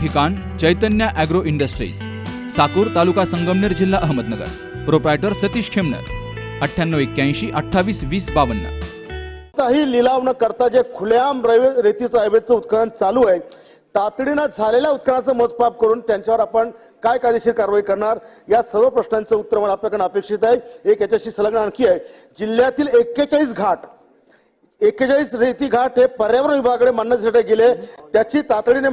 ठिकाण Chaitanya agro industries Sakur taluka Sangamner जिल्हा Ahmednagar. Proprietor Satish Khemnar अठ्ठ्याण्णव एक्क्याऐंशी अठ्ठावीस वीस बावन्न. काही लिलाव न करता जे खुलेआम रवे- रेतीचं अवैधचं उत्खनन चालू आहे तातडीनं झालेल्या उत्खननाचं मोजमाप करून त्यांच्यावर आपण काय कायदेशीर कारवाई करणार? या सर्व प्रश्नांचं उत्तर मला आपल्याकडे अपेक्षित आहे. एक याच्याशी संलग्न आणखी आहे. जिल्ह्यातील एक्केचाळीस घाट एक्केचाळीस रेती घाट हे पर्यावरण विभागाकडे मान्यतेसाठी गेले. त्याची तातडीने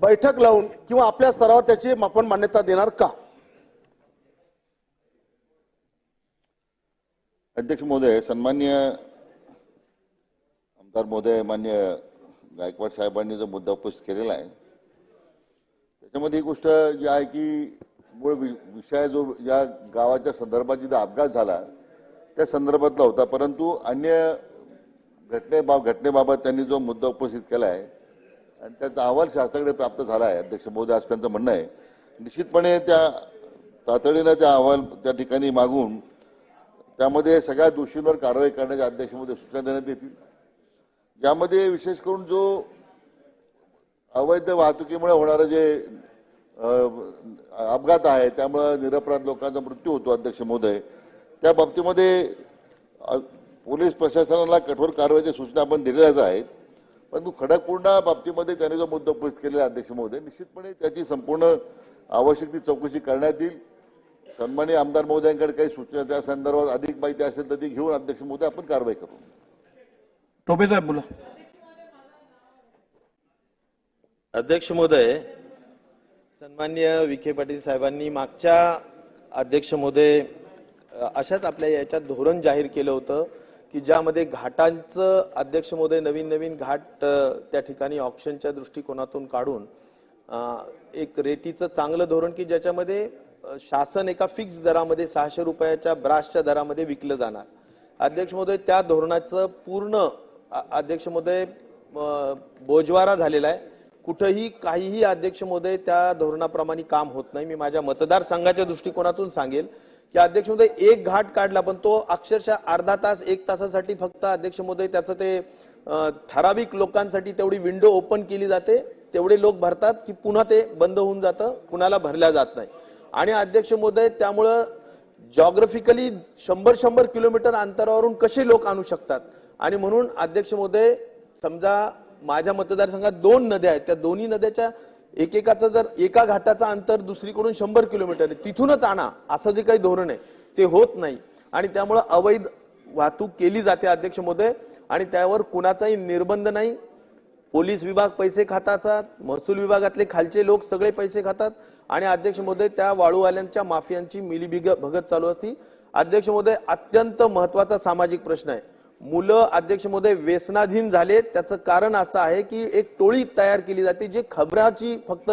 बैठक लावून किंवा आपल्या स्तरावर त्याची आपण मान्यता देणार का? अध्यक्ष महोदय सन्मान्य आमदार महोदय मान्य गायकवाड साहेबांनी जो मुद्दा उपस्थित केलेला आहे त्याच्यामध्ये ही गोष्ट जी आहे की मूळ वि- विषय जो या गावाच्या संदर्भात जिथे अपघात झाला त्या संदर्भातला होता. परंतु अन्य घटनेबाब घटनेबाबत त्यांनी जो मुद्दा उपस्थित केला आहे आणि त्याचा अहवाल शासनाकडे प्राप्त झाला आहे. अध्यक्ष महोदय असं त्यांचं म्हणणं आहे. निश्चितपणे त्या तातडीनं त्या अहवाल त्या ठिकाणी मागून त्यामध्ये सगळ्या दोषींवर कारवाई करण्याच्या अध्यक्षमध्ये सूचना देण्यात येतील. यामध्ये विशेष करून जो अवैध वाहतुकीमुळे होणारं जे अपघात आहे त्यामुळं निरपराध लोकांचा मृत्यू होतो अध्यक्ष महोदय. त्या बाबतीमध्ये पोलीस प्रशासनाला कठोर कारवाईच्या सूचना आपण दिलेल्याच आहेत. परंतु खडकपूर्ण बाबतीमध्ये त्यांनी जो मुद्दा उपस्थित केलेला अध्यक्ष महोदय निश्चितपणे त्याची संपूर्ण आवश्यक ती चौकशी करण्यात येईल. सन्माननीय आमदार महोदयांकडे काही सूचना त्या संदर्भात अधिक माहिती असेल तर ती घेऊन अध्यक्ष महोदय आपण कारवाई करू. टोपे साहेब बोला. अध्यक्ष महोदय सन्मान्य विखे पाटील साहेबांनी मागच्या अध्यक्ष महोदय अशाच आपल्या याच्यात धोरण जाहीर केलं होतं. की ज्यामध्ये घाटांचं अध्यक्ष महोदय नवीन नवीन घाट त्या ठिकाणी ऑप्शनच्या दृष्टिकोनातून काढून एक रेतीचं चांगलं धोरण की ज्याच्यामध्ये शासन एका फिक्स दरामध्ये सहाशे रुपयाच्या ब्रासच्या दरामध्ये विकलं जाणार. अध्यक्ष महोदय त्या धोरणाचं पूर्ण अध्यक्ष महोदय बोजवारा झालेला आहे. कुठंही काहीही अध्यक्ष महोदय त्या धोरणाप्रमाणे काम होत नाही. मी माझ्या मतदारसंघाच्या दृष्टिकोनातून सांगेल. की अध्यक्ष महोदय एक घाट काढला पण तो अक्षरशः अर्धा तास एक तासासाठी फक्त अध्यक्ष महोदय त्याचं ते ठराविक लोकांसाठी तेवढी विंडो ओपन केली जाते. तेवढे लोक भरतात की पुन्हा ते बंद होऊन जातं कुणाला भरल्या जात नाही. आणि अध्यक्ष महोदय त्यामुळं जॉग्रफिकली शंभर शंभर किलोमीटर अंतरावरून कसे लोक आणू शकतात? आणि म्हणून अध्यक्ष महोदय समजा माझ्या मतदारसंघात दोन नद्या आहेत त्या दोन्ही नद्याच्या एकेकाचं जर एका घाटाचा अंतर दुसरीकडून शंभर किलोमीटर आहे तिथूनच आणा असं जे काही धोरण आहे ते होत नाही. आणि त्यामुळं अवैध वाहतूक केली जाते अध्यक्ष महोदय. आणि त्यावर कुणाचाही निर्बंध नाही. पोलीस विभाग पैसे खातात महसूल विभागातले खालचे लोक सगळे पैसे खातात. आणि अध्यक्ष महोदय त्या वाळूवाल्यांच्या माफियांची मिलीबिग भगत चालू असती. अध्यक्ष महोदय अत्यंत महत्त्वाचा सामाजिक प्रश्न आहे. मुलं अध्यक्ष महोदय व्यसनाधीन झाले. त्याचं कारण असं आहे की एक टोळी तयार केली जाते जे खबराची फक्त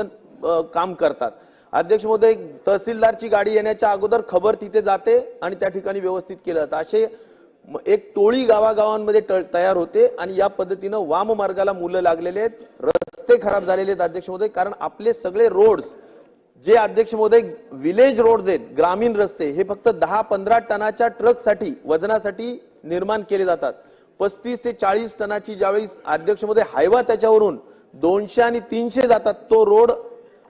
काम करतात. अध्यक्ष महोदय तहसीलदारची गाडी येण्याच्या अगोदर खबर तिथे जाते आणि त्या ठिकाणी व्यवस्थित केलं जातं. असे एक टोळी गावागावांमध्ये तयार होते आणि या पद्धतीनं वाम मार्गाला मुलं लागलेले आहेत. रस्ते खराब झालेले आहेत अध्यक्ष महोदय कारण आपले सगळे रोड्स जे अध्यक्ष महोदय विलेज रोड्स आहेत ग्रामीण रस्ते हे फक्त दहा पंधरा टनाच्या ट्रकसाठी वजनासाठी निर्माण केले जातात. पस्तीस ते चाळीस टनाची ज्यावेळी अध्यक्ष महोदय हायवा त्याच्यावरून दोनशे आणि तीनशे जातात तो रोड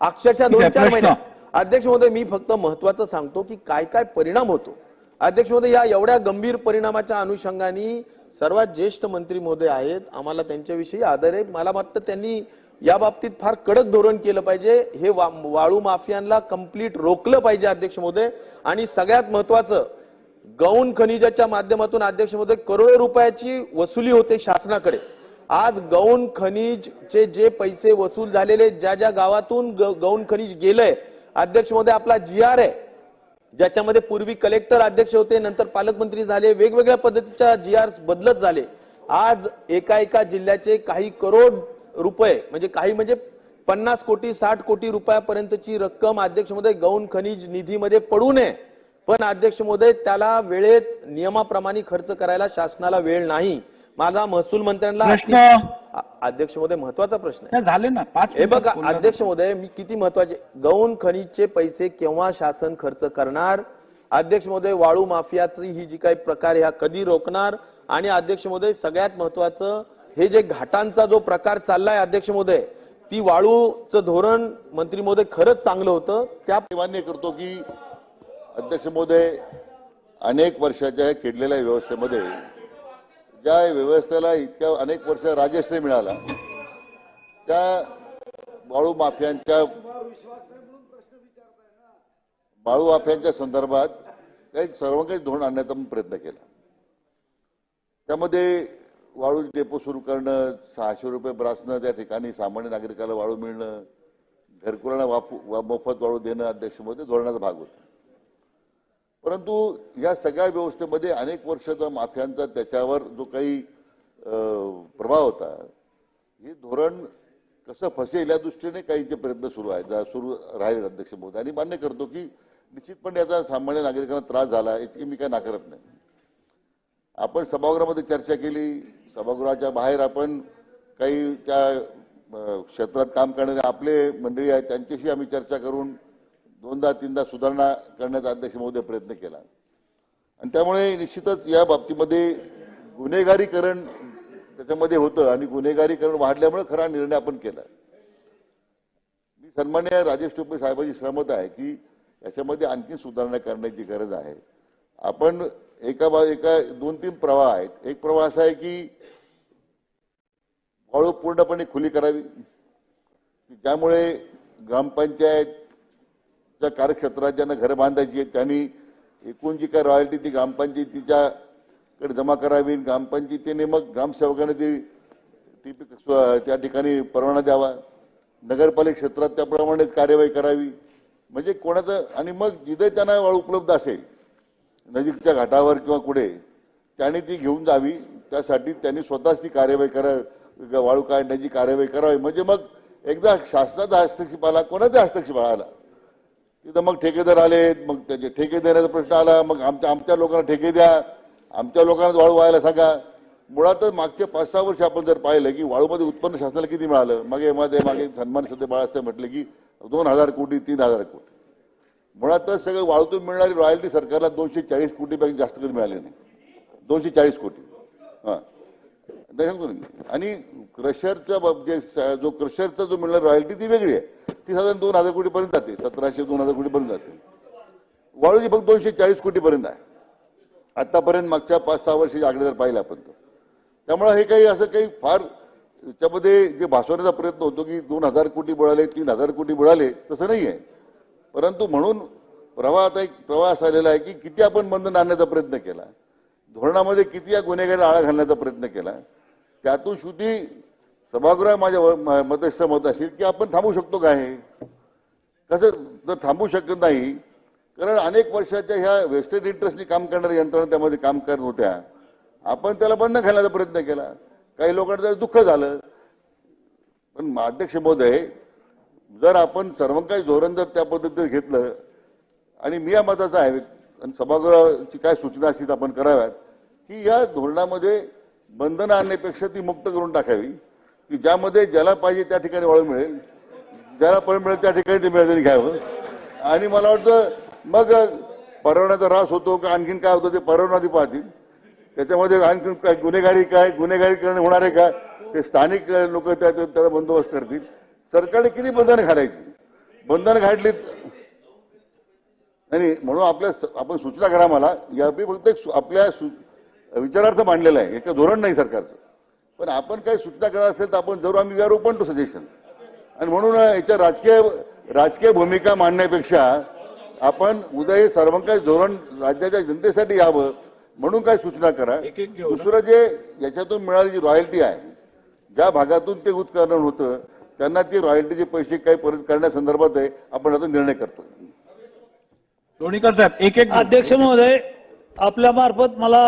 अक्षरशः दोन चार. महिने अध्यक्ष महोदय मी फक्त महत्वाचं सांगतो की काय काय परिणाम होतो. अध्यक्ष महोदय या एवढ्या गंभीर परिणामाच्या अनुषंगाने सर्वात ज्येष्ठ मंत्री महोदय आहेत. आम्हाला त्यांच्याविषयी आदर आहे मला वाटतं त्यांनी या बाबतीत फार कडक धोरण केलं पाहिजे. हे वाळू माफियांना कंप्लीट रोखलं पाहिजे अध्यक्ष महोदय आणि सगळ्यात महत्वाचं गौण खनिजाच्या माध्यमातून अध्यक्ष महोदय करोडो रुपयाची वसुली होते शासनाकडे. आज गौण खनिजचे जे पैसे वसूल झालेले ज्या ज्या गावातून गौण खनिज गेलंय अध्यक्ष महोदय आपला जी आर आहे ज्याच्यामध्ये पूर्वी कलेक्टर अध्यक्ष होते नंतर पालकमंत्री झाले वेगवेगळ्या पद्धतीच्या जी आर बदलत झाले. आज एका एका जिल्ह्याचे काही करोड रुपये म्हणजे काही म्हणजे पन्नास कोटी साठ कोटी रुपयापर्यंतची रक्कम अध्यक्षमध्ये गौण खनिज निधीमध्ये पडू नये. पण अध्यक्ष महोदय त्याला वेळेत नियमाप्रमाणे खर्च करायला शासनाला वेळ नाही. माझा महसूल मंत्र्यांना अध्यक्ष महोदय महत्त्वाचा प्रश्न आहे. झाले ना पाच हे बघा. अध्यक्ष महोदय मी किती महत्त्वाचे गौण खनिजचे पैसे केव्हा शासन खर्च करणार? अध्यक्ष महोदय वाळू माफियाची ही जी काही प्रकार आहे, हा कधी रोखणार? आणि अध्यक्ष महोदय सगळ्यात महत्वाचं हे जे घाटांचा जो प्रकार चाललाय अध्यक्ष महोदय ती वाळूचं धोरण मंत्री महोदय खरंच चांगलं होतं. त्या करतो की अध्यक्ष महोदय अनेक वर्षाच्या या खेळलेल्या व्यवस्थेमध्ये ज्या व्यवस्थेला इतक्या अनेक वर्ष राजश्री मिळाला त्या बाळू माफियांच्या बाळू माफियांच्या संदर्भात काही सर्वांकडे धोरण आणण्याचा प्रयत्न केला. त्यामध्ये वाळू डेपो सुरू करणं सहाशे रुपये ब्रासनं त्या ठिकाणी सामान्य नागरिकाला वाळू मिळणं घरकुलांना वापू वा- मोफत वाळू देणं अध्यक्ष महोदय धोरणाचा भाग होता. परंतु या सगळ्या व्यवस्थेमध्ये अनेक वर्षाचा माफियांचा त्याच्यावर जो काही प्रभाव होता हे धोरण कसं फसेल या दृष्टीने काहीचे प्रयत्न सुरू आहेत जा- सुरू राहिले अध्यक्ष महोदय. आणि मान्य करतो की निश्चितपणे याचा सामान्य नागरिकांना त्रास झाला याची मी काय नाकारत नाही. आपण सभागृहामध्ये चर्चा केली सभागृहाच्या बाहेर आपण काही त्या क्षेत्रात काम करणारे आपले मंडळी आहेत त्यांच्याशी आम्ही चर्चा करून दोनदा तीनदा सुधारणा करण्याचा अध्यक्ष महोदय प्रयत्न केला. आणि त्यामुळे निश्चितच या बाबतीमध्ये गुन्हेगारीकरण त्याच्यामध्ये होतं आणि गुन्हेगारीकरण वाढल्यामुळे खरा निर्णय आपण केला. मी सन्मान्य राजेश टोपे साहेबांची सहमत आहे की याच्यामध्ये आणखी सुधारणा करण्याची गरज आहे. आपण एका बा एका दोन तीन प्रवाह आहेत. एक प्रवाह असा आहे की वाळू पूर्णपणे खुली करावी. ज्यामुळे ग्रामपंचायत ज्या कार्यक्षेत्रात ज्यांना घरं बांधायची आहेत त्यांनी एकूण जी काय रॉयल्टी ती ग्रामपंचायतीच्याकडे जमा करावी ग्रामपंचायतीने मग ग्रामसेवकाने ती ती स्व- त्या ठिकाणी परवाना द्यावा. नगरपालिका क्षेत्रात त्याप्रमाणेच कार्यवाही करावी. म्हणजे कोणाचं आणि मग जिथे त्यांना वाळू उपलब्ध असेल नजीकच्या घाटावर किंवा कुठे त्याने ती घेऊन जावी. त्यासाठी त्यांनी स्वतःच ती कार्यवाही करा वाळू काढण्याची कार्यवाही करावी. म्हणजे मग एकदा शासनाचा हस्तक्षेप आला कोणाचा हस्तक्षेप आला? तिथं मग ठेकेदार आले मग त्याचे ठेके देण्याचा प्रश्न आला मग आमच्या आमच्या लोकांना ठेके द्या आमच्या लोकांना वाळू व्हायला सांगा. मुळातच मागचे पाच सहा वर्ष आपण जर पाहिलं की वाळूमध्ये उत्पन्न शासनाला किती मिळालं? मागे मध्ये मागे सन्मान सध्या बाळासाहेब म्हटले की दोन हजार कोटी तीन हजार कोटी. मुळातच सगळं वाळूतून मिळणारी रॉयल्टी सरकारला दोनशे चाळीस कोटीपेक्षा जास्त कधी मिळाली नाही. दोनशे चाळीस कोटी. हां. नाही सांगतो नाही. आणि क्रशरच्या बाबतीत जो क्रशरचा जो मिळणार रॉयल्टी ती वेगळी आहे. ती साधारण दोन हजार कोटीपर्यंत जाते सतराशे दोन हजार कोटीपर्यंत जाते. वाळूची फक्त दोनशे चाळीस कोटीपर्यंत आहे. आत्तापर्यंत मागच्या पाच सहा वर्षाची आकडे जर पाहिलं आपण तर. त्यामुळं हे काही असं काही फार त्याच्यामध्ये जे भासवण्याचा प्रयत्न होतो की दोन हजार कोटी बुडाले तीन हजार कोटी बुडाले तसं नाही आहे परंतु म्हणून प्रवाह आता एक प्रवाह असा आलेला आहे की किती आपण बंधन आणण्याचा प्रयत्न केला? धोरणामध्ये किती या गुन्हेगारी आळा घालण्याचा प्रयत्न केला? त्यातून शेवटी सभागृह माझ्या व- म- सहमत असेल की आपण थांबू शकतो का हे? कसं जर थांबू शकत नाही कारण अनेक वर्षाच्या ह्या वेस्टेड इंटरेस्टनी काम करणाऱ्या यंत्रणा त्यामध्ये काम करत होत्या. आपण त्याला बंद घालण्याचा प्रयत्न केला. काही लोकांचं दुःख झालं. पण अध्यक्ष महोदय जर आपण सर्वंकाश धोरण जर त्या पद्धतीने घेतलं आणि मी या मताचा आहे आणि सभागृहाची काय सूचना असतील आपण कराव्यात की या धोरणामध्ये बंधनं आणण्यापेक्षा ती मुक्त करून टाकावी. की ज्यामध्ये ज्याला पाहिजे त्या ठिकाणी वाळू मिळेल. ज्याला पण मिळेल त्या ठिकाणी ते मिळतं घ्यावं. आणि मला वाटतं मग परवण्याचा ऱ्हास होतो का आणखीन काय होतं ते परवानादी पाहतील. त्याच्यामध्ये आणखीन काय गुन्हेगारी काय गुन्हेगारी करणे होणार आहे का? ते स्थानिक लोक त्याचा बंदोबस्त करतील. सरकारने किती बंधनं घालायची? बंधनं घातली नाही म्हणून आपल्या आपण सूचना करा मला. या फक्त एक सु- आपल्या सु- विचारार्थ मांडलेलं आहे. एक धोरण नाही सरकारचं. पण आपण काही सूचना करत असेल तर आपण जरूर आम्ही we are open to suggestion आणि म्हणून याच्या राजकीय राजकीय भूमिका मांडण्यापेक्षा आपण उद्या हे सर्वंकाश धोरण राज्याच्या जनतेसाठी यावं म्हणून काय सूचना करा. दुसरं जे याच्यातून मिळाली जी रॉयल्टी आहे ज्या भागातून ते उत्खनन होतं त्यांना ती रॉयल्टीचे पैसे काही परत करण्यासंदर्भात आहे आपण आता निर्णय करतो लोणीकर साहेब एक एक. अध्यक्ष महोदय आपल्या मार्फत मला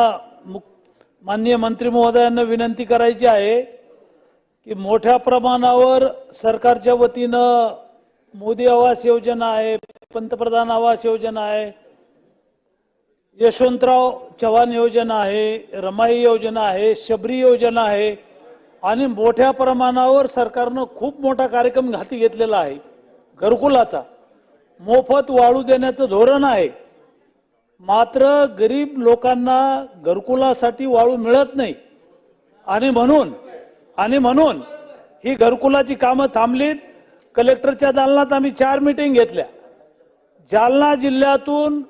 माननीय मंत्री महोदयांना विनंती करायची आहे की मोठ्या प्रमाणावर सरकारच्या वतीनं मोदी आवास योजना आहे पंतप्रधान आवास योजना आहे यशवंतराव चव्हाण योजना आहे रमाई योजना आहे शबरी योजना आहे आणि मोठ्या प्रमाणावर सरकारनं खूप मोठा कार्यक्रम हाती घेतलेला आहे घरकुलाचा. मोफत वाळू देण्याचं धोरण आहे. मात्र गरीब लोकांना घरकुलासाठी वाळू मिळत नाही. आणि म्हणून आणि म्हणून ही घरकुलाची कामं थांबलीत. कलेक्टरच्या दालनात आम्ही चार मिटिंग घेतल्या. जालना जिल्ह्यातून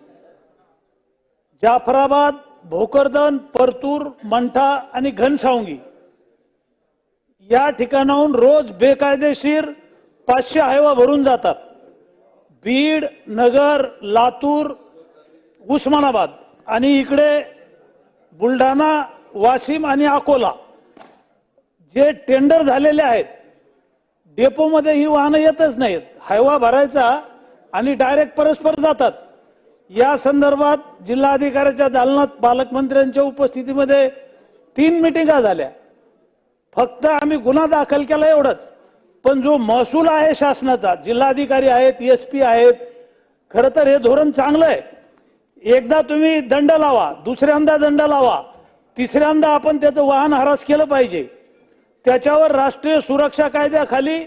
जाफराबाद भोकरदन परतूर मंठा आणि घनसावंगी. या ठिकाणाहून रोज बेकायदेशीर पाचशे हायवा भरून जातात. बीड नगर लातूर उस्मानाबाद आणि इकडे बुलढाणा वाशिम आणि अकोला जे टेंडर झालेले आहेत डेपोमध्ये ही वाहनं येतच नाहीत. हायवा भरायचा आणि डायरेक्ट परस्पर जातात. या संदर्भात जिल्हाधिकाऱ्याच्या दालनात पालकमंत्र्यांच्या उपस्थितीमध्ये तीन मिटिंगा झाल्या. फक्त आम्ही गुन्हा दाखल केला एवढंच. पण जो महसूल आहे शासनाचा जिल्हाधिकारी आहेत एस पी आहेत खरं तर हे धोरण चांगलं आहे. एकदा तुम्ही दंड लावा दुसऱ्यांदा दंड लावा तिसऱ्यांदा आपण त्याचं वाहन हरास केलं पाहिजे. त्याच्यावर राष्ट्रीय सुरक्षा कायद्याखाली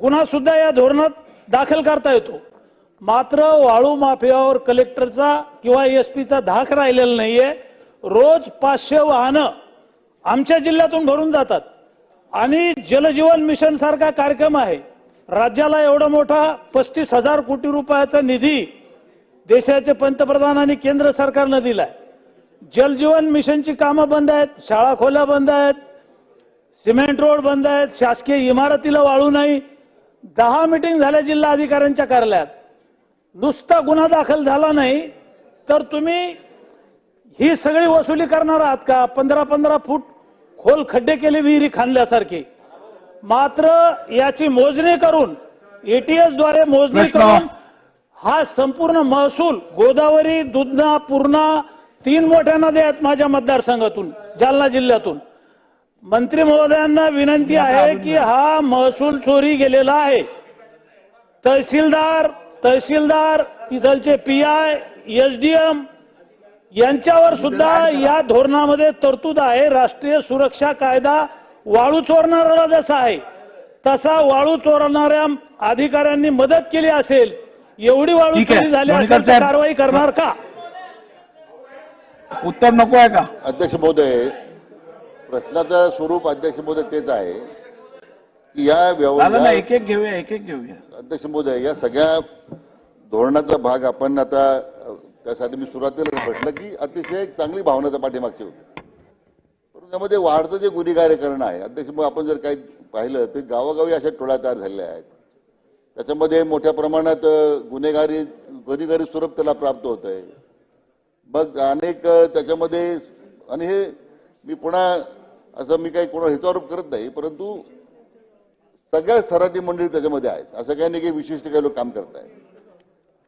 गुन्हासुद्धा या धोरणात दाखल करता येतो. मात्र वाळू माफियावर कलेक्टरचा किंवा एस पीचा धाक राहिलेला नाही आहे रोज पाचशे वाहनं आमच्या जिल्ह्यातून भरून जातात. आणि जलजीवन मिशन सारखा कार्यक्रम आहे. राज्याला एवढा मोठा पस्तीस हजार कोटी रुपयाचा निधी देशाचे पंतप्रधान आणि केंद्र सरकारनं दिलाय. जलजीवन मिशनची कामं बंद आहेत शाळा खोल्या बंद आहेत सिमेंट रोड बंद आहेत शासकीय इमारतीला वाळू नाही. दहा मिटिंग झाल्या जिल्हा अधिकाऱ्यांच्या कार्यालयात. नुसता गुन्हा दाखल झाला नाही तर तुम्ही ही सगळी वसुली करणार आहात का? पंधरा पंधरा फूट खोल खड्डे केले विहिरी खांदल्यासारखे. मात्र याची मोजणी करून एटीएसद्वारे मोजणी. करून हा संपूर्ण महसूल गोदावरी दुधना पूर्णा तीन मोठ्या नद्या आहेत माझ्या मतदारसंघातून जालना जिल्ह्यातून. मंत्री महोदयांना विनंती आहे की हा महसूल चोरी गेलेला आहे. तहसीलदार तहसीलदार तिथलचे P I S D M यांच्यावर सुद्धा या धोरणामध्ये तरतूद आहे. राष्ट्रीय सुरक्षा कायदा वाळू चोरणाऱ्याला जसा आहे तसा वाळू चोरणाऱ्या अधिकाऱ्यांनी मदत केली असेल एवढी वाळू ठीक आहे. चोरी झाली लोणीकर असेल तर साहेब. कारवाई करणार का उत्तर नको आहे का अध्यक्ष महोदय प्रश्नाचं स्वरूप अध्यक्ष महोदय तेच आहे की या झालं ना व्यवहार एक एक घेऊया एक एक घेऊया अध्यक्ष महोदय या सगळ्या धोरणाचा भाग आपण आता अ, त्यासाठी मी सुरुवातीला म्हटलं की अतिशय चांगली भावनाचा पाठीमागची होती परंतु त्यामध्ये वाढतं जे गुन्हेगारीकरण आहे अध्यक्ष मग आपण जर काही पाहिलं तर गावोगावी अशा टोळ्या तयार झालेल्या आहेत त्याच्यामध्ये मोठ्या प्रमाणात गुन्हेगारी गुन्हेगारी स्वरूप त्याला प्राप्त होत आहे. मग अनेक त्याच्यामध्ये आणि हे मी पुन्हा असं मी काही कोणा हितारोप करत नाही परंतु सगळ्या स्तरातील मंडळी त्याच्यामध्ये आहेत. असं काही नाही की विशिष्ट काही लोक काम करत आहेत.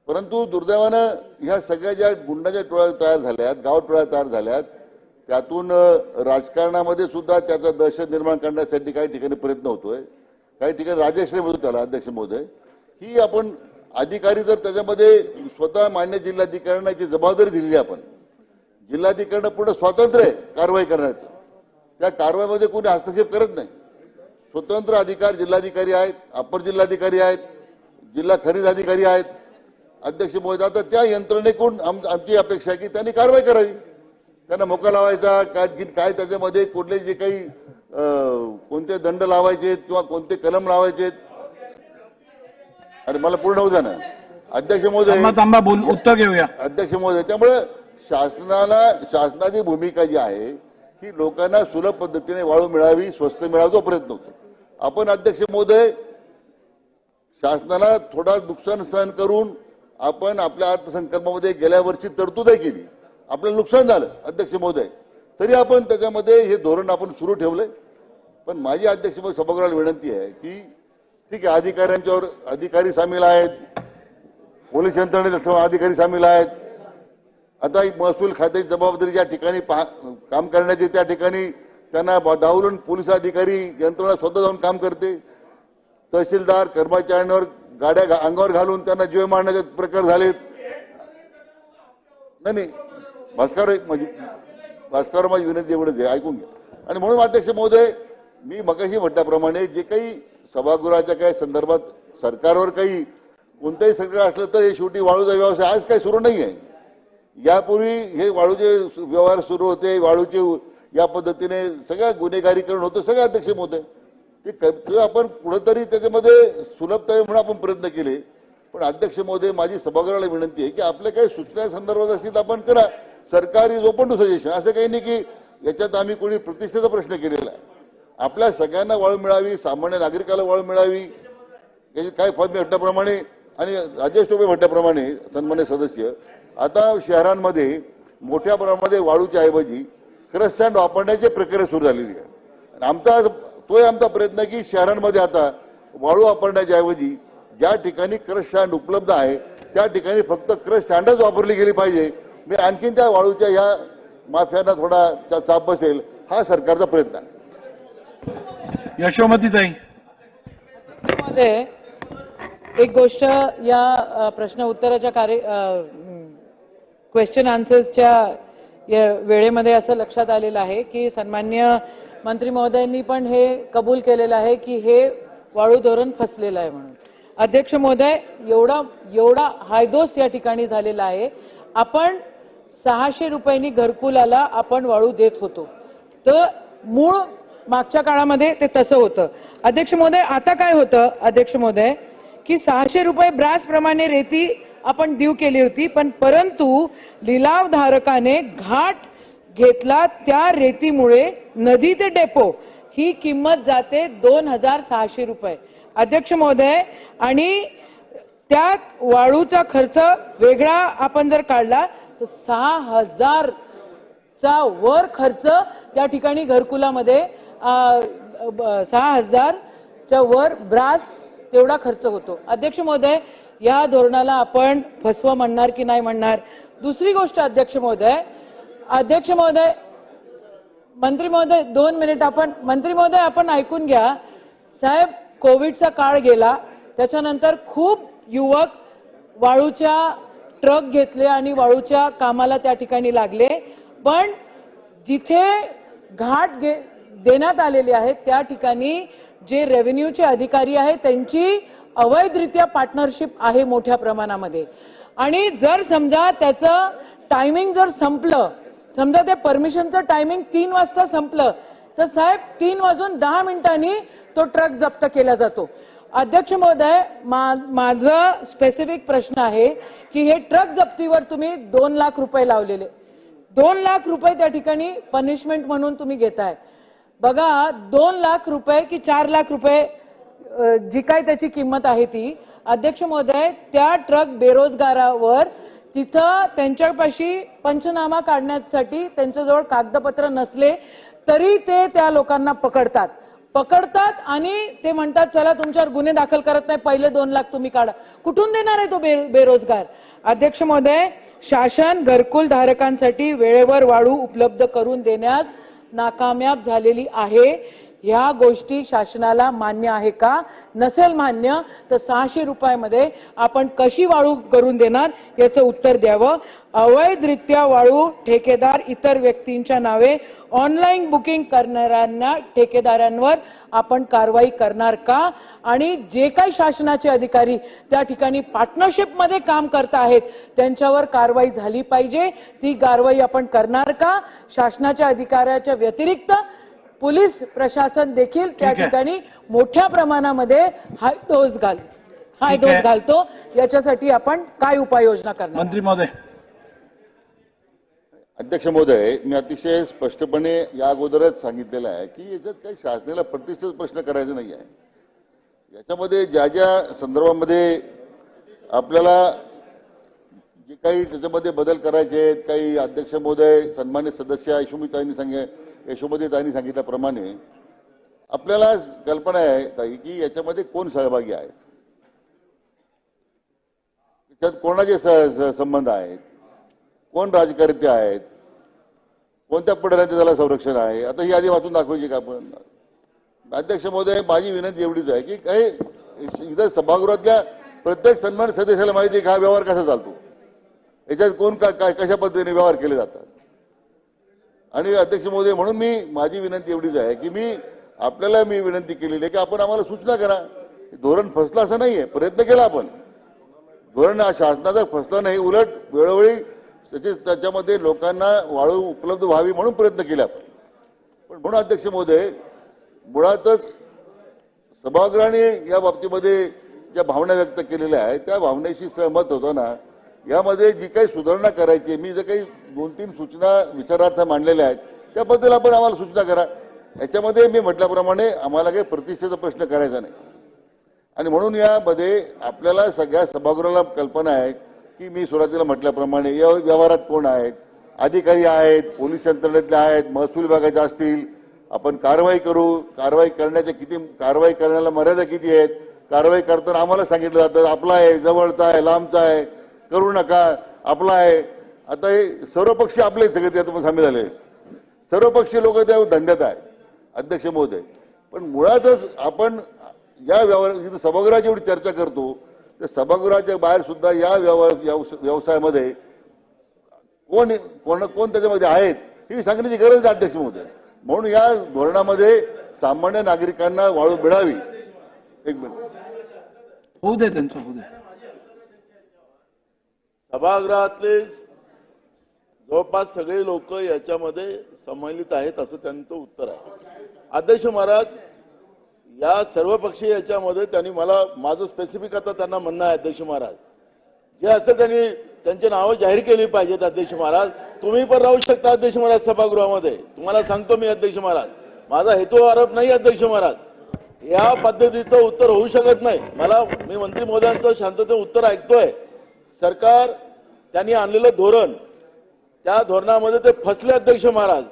परंतु दुर्दैवानं ह्या सगळ्या ज्या गुंडाच्या टोळ्या तयार झाल्यात गाव टोळ्या तयार झाल्यात त्यातून राजकारणामध्ये सुद्धा त्याचा दहशत निर्माण करण्यासाठी काही ठिकाणी प्रयत्न होतोय. काही ठिकाणी राजेश्री म्हणतो त्याला अध्यक्ष महोदय ही आपण अधिकारी जर त्याच्यामध्ये स्वतः मान्य जिल्हाधिकाऱ्यांना जबाबदारी दिलेली आपण. जिल्हाधिकाऱ्यांना पूर्ण स्वातंत्र्य आहे कारवाई करण्याचं. त्या कारवाईमध्ये कोणी हस्तक्षेप करत नाही. स्वतंत्र अधिकार जिल्हाधिकारी आहेत अपर जिल्हाधिकारी आहेत जिल्हा खनिज अधिकारी आहेत. अध्यक्ष महोदय आता त्या यंत्रणेकडून आम आमची अपेक्षा आहे की त्यांनी कारवाई करावी. त्यांना मोका लावायचा काय की काय त्याच्यामध्ये कुठले जे काही कोणते दंड लावायचे किंवा कोणते कलम लावायचे आहेत अरे मला पूर्ण होऊ द्या ना. अध्यक्ष महोदय थांबा थांबा बोल उत्तर घेऊया. अध्यक्ष महोदय त्यामुळे शासनाला शासनाची भूमिका जी आहे की लोकांना सुलभ पद्धतीने वाळू मिळावी स्वस्त मिळावा तो प्रयत्न होतो. आपण अध्यक्ष महोदय शासनाला थोडा नुकसान सहन करून आपण आपल्या अर्थसंकल्पामध्ये गेल्या वर्षी तरतूदही केली. आपलं नुकसान झालं अध्यक्ष महोदय. तरी आपण त्याच्यामध्ये हे धोरण आपण सुरू ठेवलंय. पण माझी अध्यक्ष महोदय सभागृहाला विनंती आहे की ठीक आहे अधिकाऱ्यांच्यावर अधिकारी सामील आहेत. पोलीस यंत्रणेत अधिकारी सामील आहेत. आता महसूल खात्याची जबाबदारी ज्या ठिकाणी काम करण्याची त्या ठिकाणी त्यांना डावलून पोलीस अधिकारी यंत्रणा स्वतः जाऊन काम करते. तहसीलदार कर्मचाऱ्यांवर गाड्या अंगावर घालून त्यांना जीव मारण्याचे प्रकार झालेत. नाही नाही. भास्कर माझी भास्कर माझी विनंती एवढंच आहे. ऐकून घ्या. आणि म्हणून अध्यक्ष महोदय मी मगाशी म्हटल्याप्रमाणे जे काही सभागृहाच्या काही संदर्भात सरकारवर काही कोणतंही सगळं असलं तर हे शेवटी वाळूचा व्यवसाय आज काही सुरू नाही आहे. यापूर्वी हे वाळूचे सु- व्यवहार सुरू होते वाळूचे या पद्धतीने सगळ्या गुन्हेगारीकरण होतं सगळ्या अध्यक्ष महोदय ते आपण कुठंतरी त्याच्यामध्ये सुलभता म्हणून आपण प्रयत्न केले. पण अध्यक्ष महोदय माझी सभागृहाला विनंती आहे की आपल्या काही सूचना संदर्भात असतील आपण करा. सरकारी इज ओपन टू सजेशन. असं काही नाही की याच्यात आम्ही कोणी प्रतिष्ठेचा प्रश्न केलेला आहे. आपल्या सगळ्यांना वाळू मिळावी सामान्य नागरिकाला वाळू मिळावी याची काय फॉर्म म्हटल्याप्रमाणे. आणि राजेश टोपे म्हटल्याप्रमाणे सन्मान्य सदस्य आता शहरांमध्ये मोठ्या प्रमाणामध्ये वाळूच्या ऐवजी क्रस सँड वापरण्याची प्रक्रिया सुरू झालेली आहे. आमचा तोही आमचा प्रयत्न आहे की शहरांमध्ये आता वाळू वापरण्याच्या ऐवजी ज्या ठिकाणी क्रश सँड उपलब्ध आहे त्या ठिकाणी फक्त क्रश सँडच वापरली गेली पाहिजे. मी आणखीन त्या वाळूच्या ह्या माफियांना थोडा चाप बसेल हा सरकारचा प्रयत्न आहे. यशोमती ताई. मध्ये एक गोष्ट या प्रश्न उत्तराच्या कार्य क्वेश्चन आन्सर्सच्या या वेळेमध्ये असं लक्षात आलेलं आहे की सन्मान्य मंत्री महोदयांनी पण हे कबूल केलेलं आहे की हे वाळू धोरण फसलेलं आहे म्हणून. अध्यक्ष महोदय एवढा एवढा हायदोस या ठिकाणी झालेला आहे. आपण सहाशे रुपयांनी घरकुलाला आपण वाळू देत होतो. तर मूळ मागच्या काळामध्ये ते तसं होतं. अध्यक्ष महोदय आता काय होतं? अध्यक्ष महोदय की सहाशे रुपये ब्रास प्रमाणे रेती आपण देऊ केली होती पण परंतु लिलावधारकाने घाट घेतला त्या रेतीमुळे नदी ते डेपो. ही किंमत जाते दोन हजार सहाशे रुपये. अध्यक्ष महोदय आणि त्यात वाळूचा खर्च वेगळा आपण जर काढला तर सहा हजारचा वर खर्च त्या ठिकाणी घरकुलामध्ये सहा हजारच्या वर ब्रास तेवढा खर्च होतो. अध्यक्ष महोदय या धोरणाला आपण फसवं म्हणणार की नाही म्हणणार? दुसरी गोष्ट अध्यक्ष महोदय अध्यक्ष महोदय मंत्री महोदय दोन मिनिट आपण मंत्री महोदय आपण ऐकून घ्या. साहेब कोविडचा काळ गेला त्याच्यानंतर खूप युवक वाळूच्या ट्रक घेतले आणि वाळूच्या कामाला त्या ठिकाणी लागले. पण जिथे घाट घे देण्यात आलेले आहेत. त्या ठिकाणी जे रेव्हेन्यूचे अधिकारी आहेत त्यांची अवैधरित्या पार्टनरशिप आहे मोठ्या प्रमाणामध्ये. आणि जर समजा त्याचं टायमिंग जर संपलं समजा ते परमिशनचं टायमिंग तीन वाजता संपलं तर साहेब तीन वाजून दहा मिनिटांनी तो ट्रक जप्त केला जातो. अध्यक्ष महोदय मा माझं स्पेसिफिक प्रश्न आहे की हे ट्रक जप्तीवर तुम्ही दोन लाख रुपये लावलेले. दोन लाख रुपये त्या ठिकाणी पनिशमेंट म्हणून तुम्ही घेताय. बघा दोन लाख रुपये की चार लाख रुपये जी काय त्याची किंमत आहे ती अध्यक्ष महोदय त्या ट्रक बेरोजगारावर तिथं त्यांच्यापाशी पंचनामा काढण्यासाठी त्यांच्याजवळ कागदपत्र नसले तरी ते त्या लोकांना पकडतात. पकडतात आणि ते म्हणतात चला तुमच्यावर गुन्हे दाखल करत नाही पहिले दोन लाख तुम्ही काढा. कुठून देणार आहे तो बे बेरोजगार? अध्यक्ष महोदय शासन घरकुल धारकांसाठी वेळेवर वाळू उपलब्ध करून देण्यास नाकामयाब झालेली आहे. ह्या गोष्टी शासनाला मान्य आहे का? नसेल मान्य तर सहाशे रुपयामध्ये आपण कशी वाळू करून देणार याचं उत्तर द्यावं. अवैधरित्या वाळू ठेकेदार इतर व्यक्तींच्या नावे ऑनलाईन बुकिंग करणाऱ्यांना ठेकेदारांवर आपण कारवाई करणार का? आणि जे काही शासनाचे अधिकारी त्या ठिकाणी पार्टनरशिपमध्ये काम करत आहेत त्यांच्यावर कारवाई झाली पाहिजे. ती कारवाई आपण करणार का? शासनाच्या अधिकाऱ्याच्या व्यतिरिक्त पोलीस प्रशासन देखील त्या. ठिकाणी मोठ्या प्रमाणामध्ये हाय डोस घाल हाय. डोस घालतो याच्यासाठी आपण काय उपाययोजना करणार मंत्री महोदय अध्यक्ष महोदय मी अतिशय स्पष्टपणे या अगोदरच सांगितलेलं आहे की याच्यात काही शासनाला प्रतिष्ठित प्रश्न करायचा नाही आहे याच्यामध्ये ज्या ज्या संदर्भामध्ये आपल्याला जे काही त्याच्यामध्ये बदल करायचे आहेत काही अध्यक्ष महोदय सन्मान्य सदस्य यशोमतीताईंनी सांगे यशोमतीताईंनी सांगितल्याप्रमाणे आपल्याला कल्पना आहे ताई की याच्यामध्ये कोण सहभागी आहेत? त्याच्यात कोणाचे स- संबंध आहेत? कोण राजकर्ते आहेत? कोणत्या पुढाऱ्यांचं त्याला संरक्षण आहे? आता ही यादी वाचून दाखवायची का आपण? अध्यक्ष महोदय माझी विनंती एवढीच आहे की काही इथं सभागृहातल्या प्रत्येक सन्मान सदस्याला माहिती आहे का हा व्यवहार कसा चालतो? याच्यात कोण का काय कशा पद्धतीने व्यवहार केले जातात? आणि अध्यक्ष महोदय म्हणून मी माझी विनंती एवढीच आहे की मी आपल्याला मी विनंती केलेली आहे की आपण आम्हाला सूचना करा. धोरण फसलं असं नाही आहे प्रयत्न केला आपण. धोरण हा शासनाचा फसलं नाही उलट वेळोवेळी त्याची त्याच्यामध्ये लोकांना वाळू उपलब्ध व्हावी म्हणून प्रयत्न केले आपण. पण म्हणून अध्यक्ष महोदय मुळातच सभागृहाने या बाबतीमध्ये ज्या भावना व्यक्त केलेल्या आहेत त्या भावनेशी सहमत होताना यामध्ये जी काही सुधारणा करायची आहे, मी जे काही दोन तीन सूचना विचारार्थ मांडलेल्या आहेत. त्याबद्दल आपण आम्हाला सूचना करा. याच्यामध्ये मी म्हटल्याप्रमाणे आम्हाला काही प्रतिष्ठेचा प्रश्न करायचा नाही. आणि म्हणून यामध्ये आपल्याला सगळ्या सभागृहाला कल्पना आहे की मी सुरुवातीला म्हटल्याप्रमाणे या व्यवहारात कोण आहेत? अधिकारी आहेत पोलीस यंत्रणेतले आहेत महसूल विभागाचे असतील. आपण कारवाई करू. कारवाई करण्याच्या किती कारवाई करण्याला मर्यादा किती आहेत? कारवाई करताना आम्हाला सांगितलं जातं आपला आहे जवळचा आहे लांबचा आहे. करू नका आपला आहे. आता हे सर्वपक्षी आपले सगळे त्यात सामील झाले. सर्वपक्षीय लोक त्या धंद्यात आहे अध्यक्ष महोदय. पण मुळातच आपण या व्यवहार सभागृहाची एवढी चर्चा करतो तर सभागृहाच्या बाहेर सुद्धा या व्यवहार व्यवस- व्यवसायामध्ये कोण कोण कोण त्याच्यामध्ये आहेत ही सांगण्याची गरज आहे अध्यक्ष महोदय. म्हणून या धोरणामध्ये सामान्य नागरिकांना वाळू मिळावी. एक मिनिट. होऊ दे त्यांचं होऊ दे. सभागृहातले जवळपास सगळे लोक याच्यामध्ये संमिलित आहेत असं त्यांचं उत्तर आहे. अध्यक्ष महाराज या सर्वपक्षीय याच्यामध्ये त्यांनी मला माझं स्पेसिफिक आता त्यांना म्हणणं आहे अध्यक्ष महाराज. जे असेल त्यांनी त्यांची नावं जाहीर केली पाहिजेत अध्यक्ष महाराज. तुम्ही पण राहू शकता अध्यक्ष महाराज सभागृहामध्ये. तुम्हाला सांगतो मी अध्यक्ष महाराज. माझा हेतू आरोप नाही अध्यक्ष महाराज. या पद्धतीचं उत्तर होऊ शकत नाही. मला मी मंत्री महोदयांचं शांततेने उत्तर ऐकतोय. सरकार त्यांनी आणलेलं धोरण त्या धोरणामध्ये ते फसले अध्यक्ष महाराज.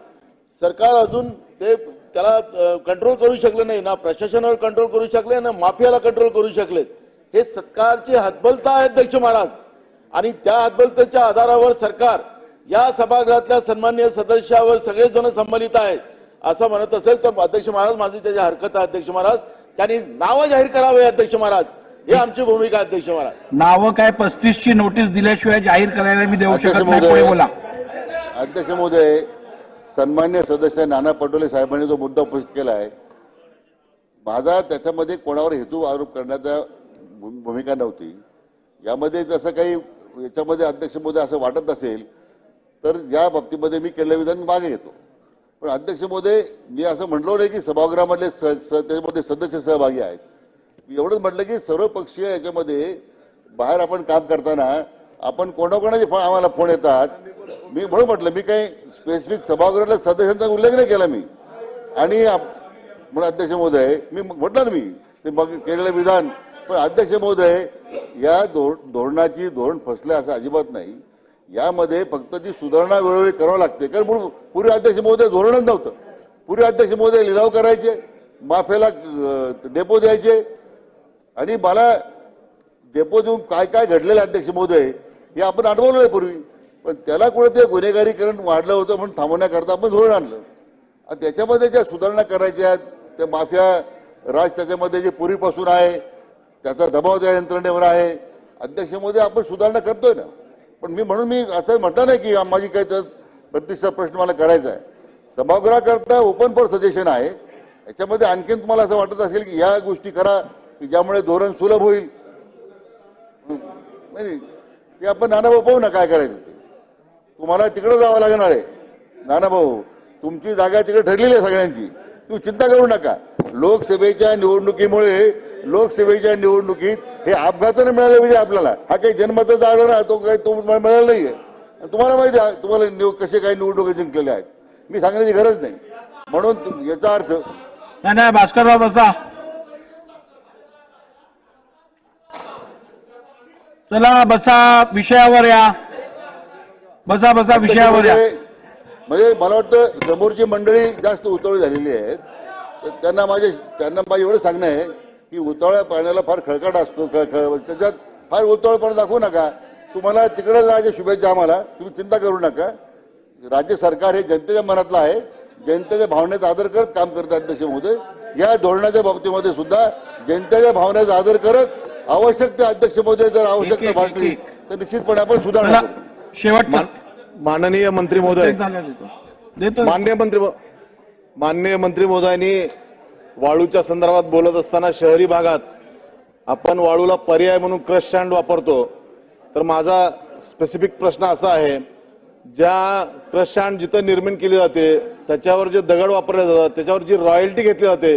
सरकार अजून ते त्याला कंट्रोल करू शकले नाही ना प्रशासनावर कंट्रोल करू शकले ना माफियाला कंट्रोल करू शकलेत हे सरकारची हतबलता आहे अध्यक्ष महाराज. आणि त्या हतबलतेच्या आधारावर सरकार या सभागृहातल्या सन्मान्य सदस्यावर सगळेच जण संबंधित आहेत. असं म्हणत असेल तर अध्यक्ष महाराज माझी त्याची हरकत आहे अध्यक्ष महाराज. त्यांनी नावं जाहीर करावे अध्यक्ष महाराज. ही आमची भूमिका अध्यक्ष महाराज. नावं काय पस्तीस ची नोटीस दिल्याशिवाय जाहीर करायला मी देऊ शकत नाही. बोला. अध्यक्ष महोदय सन्मान्य सदस्य नाना पटोले साहेबांनी जो मुद्दा उपस्थित केला आहे माझा त्याच्यामध्ये कोणावर हेतू आरोप करण्याचा भूमिका नव्हती. यामध्ये जसं काही याच्यामध्ये अध्यक्ष महोदय असं वाटत असेल तर या बाबतीमध्ये मी केलेलं विधान मागे घेतो. पण अध्यक्ष महोदय मी असं म्हटलो नाही की सभागृहामधले स स- त्याच्यामध्ये सदस्य सहभागी आहेत. मी एवढंच म्हटलं की सर्वपक्षीय याच्यामध्ये बाहेर आपण काम करताना आपण कोणाकोणाचे फळ आम्हाला फोन येतात मी म्हणून म्हटलं मी काही स्पेसिफिक सभागृहातल्या सदस्यांचा उल्लेख नाही केला मी. आणि म्हणून अध्यक्ष महोदय मी मग म्हटलं ना मी ते मग केलेलं विधान पण अध्यक्ष महोदय या धोर धोरणाची धोरण फसलं असं अजिबात नाही. यामध्ये फक्त जी सुधारणा वेळोवेळी करावं लागते कारण म्हणून पूर्वी अध्यक्ष महोदय धोरणच नव्हतं. पूर्वी अध्यक्ष महोदय लिलाव करायचे माफेला डेपो द्यायचे आणि मला डेपो देऊन काय काय घडलेलं आहे अध्यक्ष महोदय हे आपण अनुभवलं आहे पूर्वी. पण त्याला कुठे ते गुन्हेगारीकरण वाढलं होतं म्हणून थांबवण्याकरता आपण धोरण आणलं. आणि त्याच्यामध्ये ज्या सुधारणा करायच्या आहेत त्या माफिया राज त्याच्यामध्ये जे पूर्वीपासून आहे त्याचा दबाव त्या यंत्रणेवर आहे. अध्यक्षामध्ये आपण सुधारणा करतोय ना. पण मी म्हणून मी असं म्हटलं नाही की माझी काही तर प्रतिष्ठा प्रश्न मला करायचा आहे. सभागृहाकरता ओपन फॉर सजेशन आहे. याच्यामध्ये आणखीन तुम्हाला असं वाटत असेल की या गोष्टी करा की ज्यामुळे धोरण सुलभ होईल. नाही नाही. ते आपण नाना पाहू ना काय करायचं तुम्हाला तिकडे जावं लागणार आहे. नानाभाऊ तुमची जागा तिकडे ठरलेली आहे सगळ्यांची. तुम्ही चिंता करू नका. लोकसभेच्या निवडणुकीमुळे लोकसभेच्या निवडणुकीत हे अपघाताने मिळाले पाहिजे आपल्याला. हा काही जन्माचा जागा ना तो काही तो मिळाला नाहीये. आहे तुम्हाला माहिती आहे तुम्हाला निव- कसे काही निवडणुका जिंकलेल्या आहेत. मी सांगण्याची गरज नाही. म्हणून तुम- याचा अर्थ नाही नाही भास्करराव बसा. चला बसा विषयावर या. बसा बसा विषयावर या. म्हणजे म्हणजे मला वाटतं समोरची मंडळी जास्त उतवळी झालेली आहेत तर त्यांना माझे त्यांना माझे एवढं सांगणं आहे की उतवळ्या पाण्याला फार खळखट असतो खळखळ. त्याच्यात फार उतवळपणा दाखवू नका. तुम्हाला तिकडे जायच्या शुभेच्छा आम्हाला. तुम्ही चिंता करू नका. राज्य सरकार हे जनतेच्या मनातलं आहे. जनतेच्या भावनेचा आदर करत काम करत अध्यक्ष महोदय. या धोरणाच्या बाबतीमध्ये सुद्धा जनतेच्या भावनेचा आदर करत आवश्यक ते अध्यक्ष महोदय जर आवश्यकता भासली तर निश्चितपणे आपण सुधारणा मान- माननीय मंत्री महोदय. मान्य मंत्री माननीय मंत्री महोदयांनी वाळूच्या संदर्भात बोलत असताना शहरी भागात आपण वाळूला पर्याय म्हणून क्रश स्टँड वापरतो. तर माझा स्पेसिफिक प्रश्न असा आहे ज्या क्रश स्टँड जिथं निर्मिती केली जाते त्याच्यावर जे दगड वापरले जातात त्याच्यावर जी रॉयल्टी घेतली जाते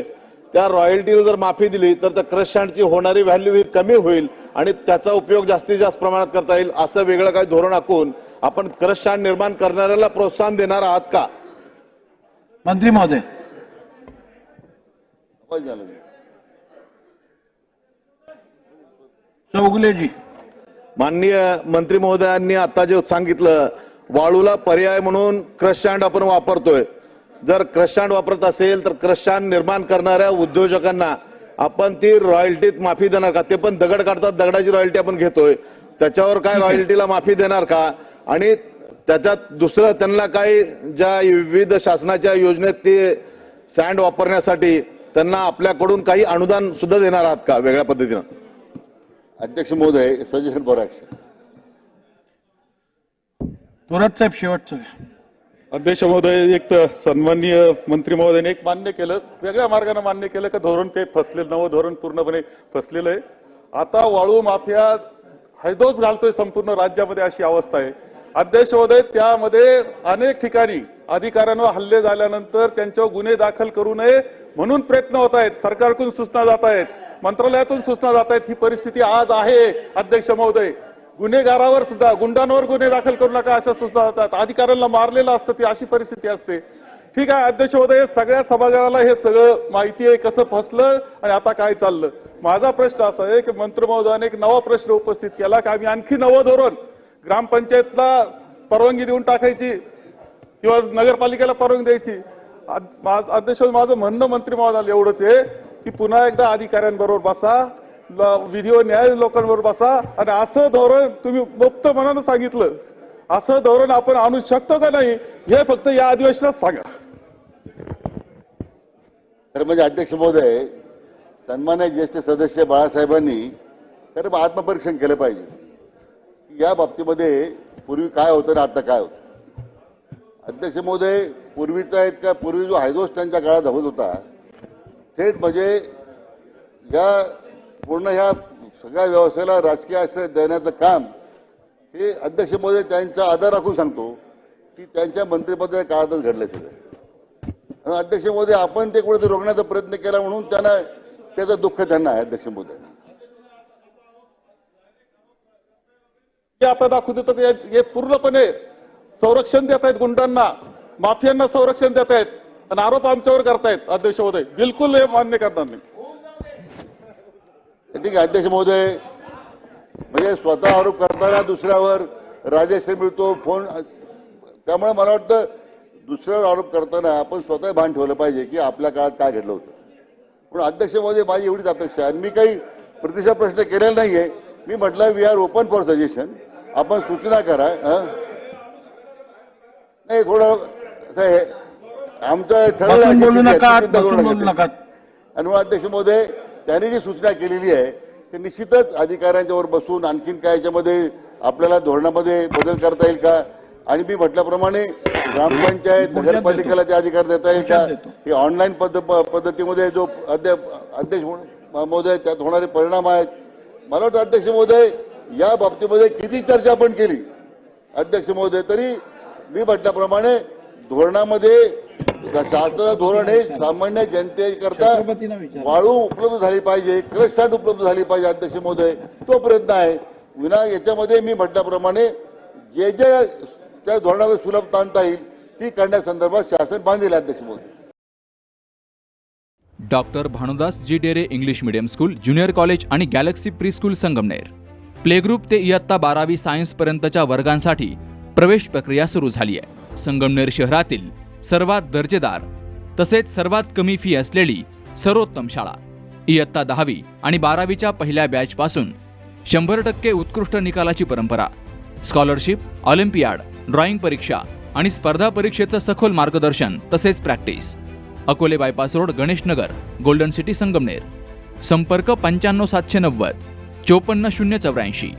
त्या रॉयल्टीला जर माफी दिली तर त्या क्रश स्टँडची होणारी व्हॅल्यू ही कमी होईल आणि त्याचा उपयोग जास्तीत जास्त प्रमाणात करता येईल असं वेगळं काही धोरण आखून आपण क्रश स्टँड निर्माण करणाऱ्याला प्रोत्साहन देणार आहात का? मंत्री महोदय. चौगुलेजी. माननीय मंत्री महोदयांनी आता जे सांगितलं वाळूला पर्याय म्हणून क्रश स्टँड आपण वापरतोय. जर क्रश स्टँड वापरत असेल तर क्रश स्टँड निर्माण करणाऱ्या उद्योजकांना आपण ती रॉयल्टीत माफी देणार का? ते पण दगड काढतात दगडाची रॉयल्टी आपण घेतोय. त्याच्यावर काय रॉयल्टीला माफी देणार का? आणि त्याच्यात दुसरं त्यांना काही ज्या विविध शासनाच्या योजनेत ते सँड वापरण्यासाठी त्यांना आपल्याकडून काही अनुदान सुद्धा देणार आहात का वेगळ्या पद्धतीनं? अध्यक्ष महोदय सजेशन फॉर ऍक्शन थोरात साहेब शेवटचं. अध्यक्ष महोदय एक तर सन्माननीय मंत्री महोदयाने एक मान्य केलं वेगळ्या मार्गाने मान्य केलं का धोरण ते फसलेलं नवं धोरण पूर्णपणे फसलेलं आहे. आता वाळू माफिया हैदोस घालतोय संपूर्ण राज्यामध्ये अशी अवस्था आहे. अध्यक्ष महोदय त्यामध्ये अनेक ठिकाणी अधिकाऱ्यांवर हल्ले झाल्यानंतर त्यांच्यावर गुन्हे दाखल करू नये म्हणून प्रयत्न होत आहेत. सरकारकडून सूचना जात आहेत. मंत्रालयातून सूचना जात आहेत. ही परिस्थिती आज आहे अध्यक्ष महोदय. गुन्हेगारावर सुद्धा गुंडांवर गुन्हे दाखल करू नका अशा सूचना जातात अधिकाऱ्यांना मारलेलं असतं ती अशी परिस्थिती असते. ठीक आहे अध्यक्ष महोदय सगळ्या सभागृहाला हे सगळं माहिती आहे कसं फसलं आणि आता काय चाललं? माझा प्रश्न असा आहे की मंत्रमहोदयाने एक नवा प्रश्न उपस्थित केला की आम्ही आणखी नवं धोरण ग्रामपंचायतला परवानगी देऊन टाकायची किंवा नगरपालिकेला परवानगी द्यायची. अध्यक्ष माझं म्हणणं मंत्री महोदयाला एवढंच आहे की पुन्हा एकदा अधिकाऱ्यांबरोबर बसा विधी व न्याय लोकांबरोबर बसा आणि असं धोरण तुम्ही मुक्त मनानं सांगितलं. असं धोरण आपण आणू शकतो का नाही हे फक्त या अधिवेशनात सांगा. तर म्हणजे अध्यक्ष महोदय सन्मान्य ज्येष्ठ सदस्य बाळासाहेबांनी खरं मग आत्मपरीक्षण केलं पाहिजे. या बाबतीमध्ये पूर्वी काय होतं आणि आता काय होतं? अध्यक्ष महोदय पूर्वीचा आहेत का पूर्वी जो हायदोस त्यांच्या काळात होत होता थेट म्हणजे या पूर्ण ह्या सगळ्या व्यवसायाला राजकीय आश्रय देण्याचं काम हे अध्यक्ष महोदय त्यांचा आदर राखून सांगतो की त्यांच्या मंत्रिपदाच्या काळातच घडलं सगळं. अध्यक्ष महोदय आपण ते कुठेतरी रोखण्याचा प्रयत्न केला म्हणून त्यांना त्याचं दुःख त्यांना आहे अध्यक्ष महोदय हे आता दाखवू देतो हे- पूर्णपणे संरक्षण देत आहेत गुंडांना माफियांना संरक्षण देत आहेत आणि आरोप आमच्यावर करतायत अध्यक्ष महोदय. बिलकुल हे मान्य करणार नाही. ठीक आहे अध्यक्ष महोदय. म्हणजे स्वतः आरोप करताना दुसऱ्यावर राजेश्री मिळतो फोन त्यामुळे मला वाटतं दुसऱ्यावर आरोप करताना आपण स्वतः भान ठेवलं पाहिजे की आपल्या काळात काय घडलं होतं. पण अध्यक्ष महोदय माझी एवढीच अपेक्षा आहे. आणि मी काही प्रतिसाद प्रश्न केलेला नाहीये. मी म्हटलं we are open for suggestion आपण सूचना करा? नाही थोडं आमचं ठरवलं अध्यक्ष महोदय त्यांनी जी सूचना केलेली आहे ते निश्चितच अधिकाऱ्यांच्यावर बसून आणखीन काय याच्यामध्ये आपल्याला धोरणामध्ये बदल करता येईल का? आणि मी म्हटल्याप्रमाणे ग्रामपंचायत नगरपालिकेला ते अधिकार देता येईल का. हे ऑनलाईन पद्ध पद्धतीमध्ये जो अध्यक्ष महोदय त्यात होणारे परिणाम आहेत. मला वाटतं अध्यक्ष महोदय या बाबतीमध्ये किती चर्चा आपण केली? अध्यक्ष महोदय तरी मी म्हटल्याप्रमाणे धोरणामध्ये शासनाचं धोरण हे सामान्य जनतेकरता. वाळू उपलब्ध झाली पाहिजे क्रश सँड उपलब्ध झाली पाहिजे अध्यक्ष महोदय. तो प्रयत्न आहे. विना याच्यामध्ये मी म्हटल्याप्रमाणे जे जे त्या धोरणावर सुलभता आणता येईल ती करण्यासंदर्भात शासन बांधील अध्यक्ष महोदय. Doctor Bhanudas G Dere English medium school junior college आणि Galaxy pre school Sangamner. Playgroup ते इयत्ता बारावी सायन्सपर्यंतच्या वर्गांसाठी प्रवेश प्रक्रिया सुरू झाली आहे. संगमनेर शहरातील सर्वात दर्जेदार तसेच सर्वात कमी फी असलेली सर्वोत्तम शाळा. इयत्ता दहावी आणि बारावीच्या पहिल्या बॅचपासून शंभर टक्के उत्कृष्ट निकालाची परंपरा. स्कॉलरशिप ऑलिम्पियाड ड्रॉइंग परीक्षा आणि स्पर्धा परीक्षेचं सखोल मार्गदर्शन तसेच practice. Akole bypass road Ganeshnagar Golden City Sangamner. संपर्क पंच्याण्णव सातशे नव्वद. चोपन्न शून्य चौऱ्याऐंशी.